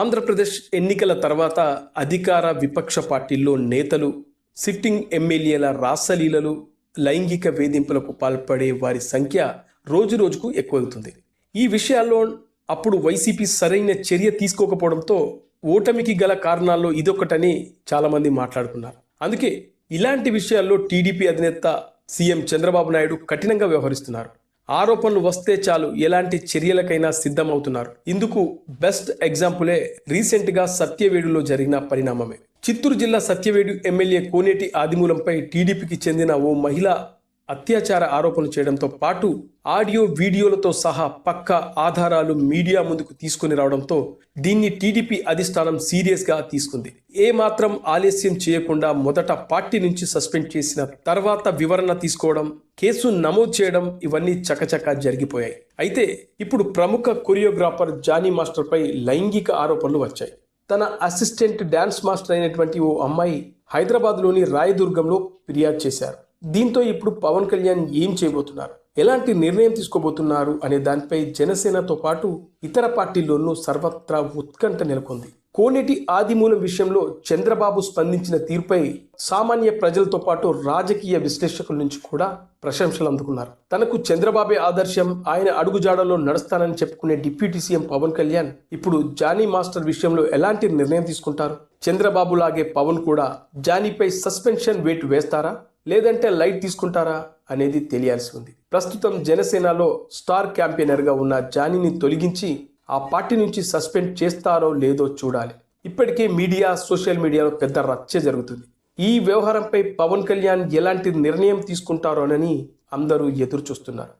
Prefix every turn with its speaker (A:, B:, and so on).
A: ఆంధ్రప్రదేశ్ ఎన్నికల తర్వాత అధికార విపక్ష పార్టీల్లో నేతలు సిట్టింగ్ ఎమ్మెల్యేల రాసలీలలు లైంగిక వేధింపులకు పాల్పడే వారి సంఖ్య రోజురోజుకు ఎక్కువవుతుంది. ఈ విషయాల్లో అప్పుడు వైసీపీ సరైన చర్య తీసుకోకపోవడంతో ఓటమికి గల కారణాల్లో ఇదొకటని చాలామంది మాట్లాడుకున్నారు. అందుకే ఇలాంటి విషయాల్లో టీడీపీ అధినేత సీఎం చంద్రబాబు నాయుడు కఠినంగా వ్యవహరిస్తున్నారు. ఆరోపణలు వస్తే చాలు ఎలాంటి చర్యలకైనా సిద్ధమవుతున్నారు. ఇందుకు బెస్ట్ ఎగ్జాంపులే రీసెంట్గా సత్యవేడులో జరిగిన పరిణామమే. చిత్తూరు జిల్లా సత్యవేడు ఎమ్మెల్యే కోనేటి ఆదిమూలంపై టీడీపీకి చెందిన ఓ మహిళ అత్యాచార ఆరోపణలు చేయడంతో పాటు ఆడియో వీడియోలతో సహా పక్క ఆధారాలు మీడియా ముందుకు తీసుకుని రావడంతో దీన్ని టీడీపీ అధిష్టానం సీరియస్గా తీసుకుంది. ఏమాత్రం ఆలస్యం చేయకుండా మొదట పార్టీ నుంచి సస్పెండ్ చేసిన తర్వాత వివరణ తీసుకోవడం కేసు నమోదు చేయడం ఇవన్నీ చకచకా జరిగిపోయాయి. అయితే ఇప్పుడు ప్రముఖ కొరియోగ్రాఫర్ జానీ మాస్టర్పై లైంగిక ఆరోపణలు వచ్చాయి. తన అసిస్టెంట్ డ్యాన్స్ మాస్టర్ అయినటువంటి ఓ అమ్మాయి హైదరాబాద్లోని రాయదుర్గంలో ఫిర్యాదు చేశారు. దీంతో ఇప్పుడు పవన్ కళ్యాణ్ ఏం చేయబోతున్నారు? ఎలాంటి నిర్ణయం తీసుకోబోతున్నారు? అనే దానిపై జనసేనతో పాటు ఇతర పార్టీల్లోనూ సర్వత్రా ఉత్కంఠ నెలకొంది. కోనేటి ఆదిమూలం విషయంలో చంద్రబాబు స్పందించిన తీరుపై సామాన్య ప్రజలతో పాటు రాజకీయ విశ్లేషకుల నుంచి కూడా ప్రశంసలు అందుకున్నారు. తనకు చంద్రబాబే ఆదర్శం ఆయన అడుగుజాడలో నడుస్తానని చెప్పుకునే డిప్యూటీ సీఎం పవన్ కళ్యాణ్ ఇప్పుడు జానీ మాస్టర్ విషయంలో ఎలాంటి నిర్ణయం తీసుకుంటారు? చంద్రబాబు లాగే పవన్ కూడా జానీపై సస్పెన్షన్ వేటు వేస్తారా? లేదంటే లైట్ తీసుకుంటారా అనేది తెలియాల్సి ఉంది. ప్రస్తుతం జనసేనలో స్టార్ క్యాంపెయినర్గా ఉన్న జానీని తొలగించి ఆ పార్టీ నుంచి సస్పెండ్ చేస్తారో లేదో చూడాలి. ఇప్పటికే మీడియా సోషల్ మీడియాలో పెద్ద రచ్చ జరుగుతుంది. ఈ వ్యవహారంపై పవన్ కళ్యాణ్ ఎలాంటి నిర్ణయం తీసుకుంటారోనని అందరూ ఎదురు చూస్తున్నారు